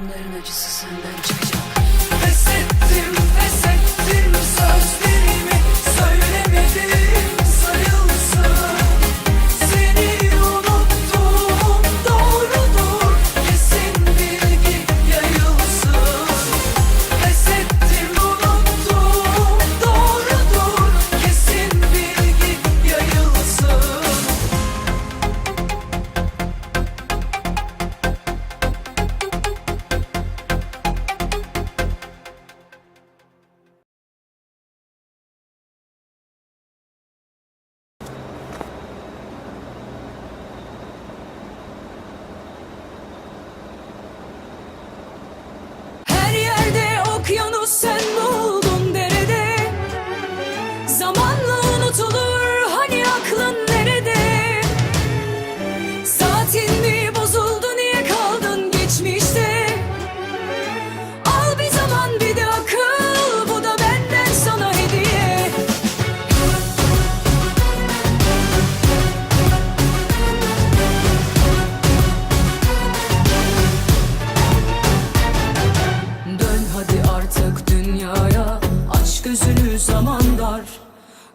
Bunların acısı senden çıkacak.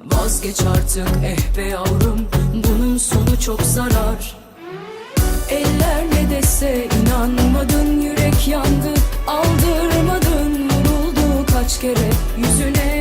Vazgeç artık eh be yavrum Bunun sonu çok zarar. Eller ne dese inanmadın Yürek yandı aldırmadın Vuruldu kaç kere yüzüne.